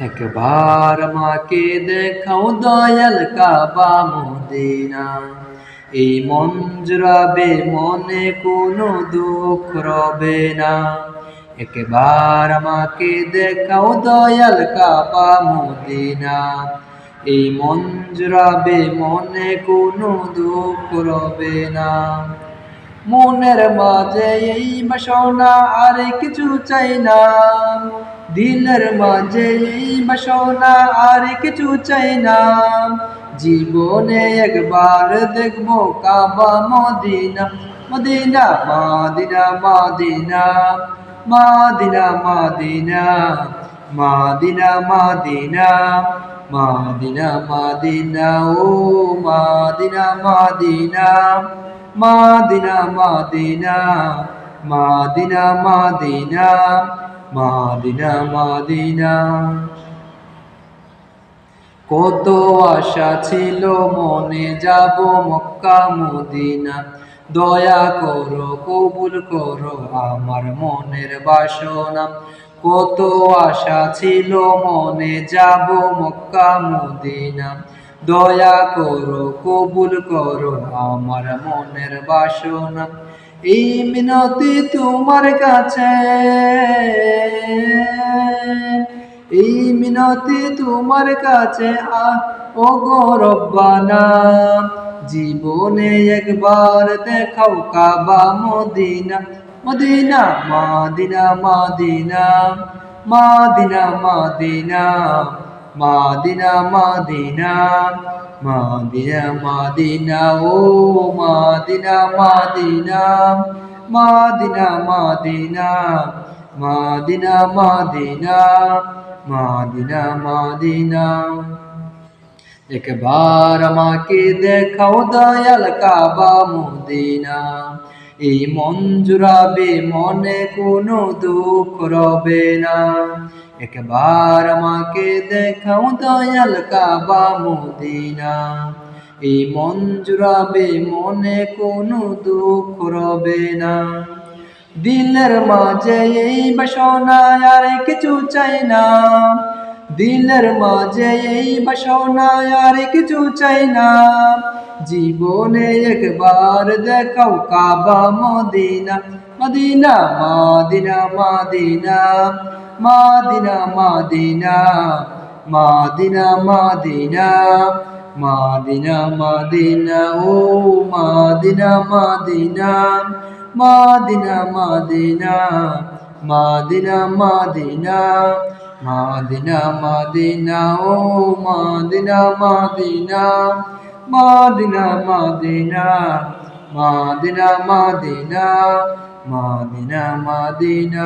একবার মাকে দেখাও দয়াল কাবা মদিনা। এই মন মনে কোনো দুঃখ রবে না। একবার আমাকে দেখাও দয়াল কাবা মদিনা। এই মন মনে কোনো দুঃখ রবে না। মনের মাঝে এই বাসনা আর কিছু চাই না দিলের মাঝে এই বাসনা আর কিছু চাই না জীবনে একবার দেখব কাবা মদিনা মদিনা মাদিনা মাদিনা মাদিনা মাদিনা মাদিনা মাদিনা মাদিনা মাদিনা ও মাদিনা মাদিনা মাদিনা মাদিনা মাদিনা মাদিনা মাদিনা মাদিনা। কত আশা ছিল মনে যাব মক্কা, মদিনা। দয়া করো, কবুল করো আমার মনের বাসনা। কত আশা ছিল মনে যাব মক্কা, মদিনা। দয়া করো, কবুল করো আমার মনের বাসনা। এই মিনতি তোমার কাছে। এই মিনতি তোমার কাছে ও গরব্বানা জীবনে একবার দেখাও কাবা মদিনা মদিনা। মাদিনা মাদিনা মাদিনা মাদিনা। মাদিনা মাদিনা মাদিনা মাদিনা ও মাদিনা মাদিনা মাদিনা মাদিনা মাদিনা মাদিনা মাদিনা মাদিনা একবার আমাকে দেখাও দয়াল কাবা মদিনা এই মন জুড়াবে, মনে কোনো দুঃখ রবে না। একবার আমাকে দেখাও দয়াল কাবা মদিনা। এই মন জুড়াবে, মনে কোনো দুঃখ রবে না। দিলের মাঝে এই বাসনা আর কিছু চাই না। দিলের মাঝে এই বাসনা আর কিছু চাই না। জীবনে একবার দেখাও কাবা মদিনা মদিনা মাদিনা মাদিনা মাদিনা মাদিনা মাদিনা মাদিনা মাদিনা মাদিনা ও মাদিনা মাদিনা মাদিনা মাদিনা মাদিনা মাদিনা মাদিনা মাদিনা ও মাদিনা মাদিনা മാദിന മാദിന മാദിന മാദിന മാദിന മാദിന.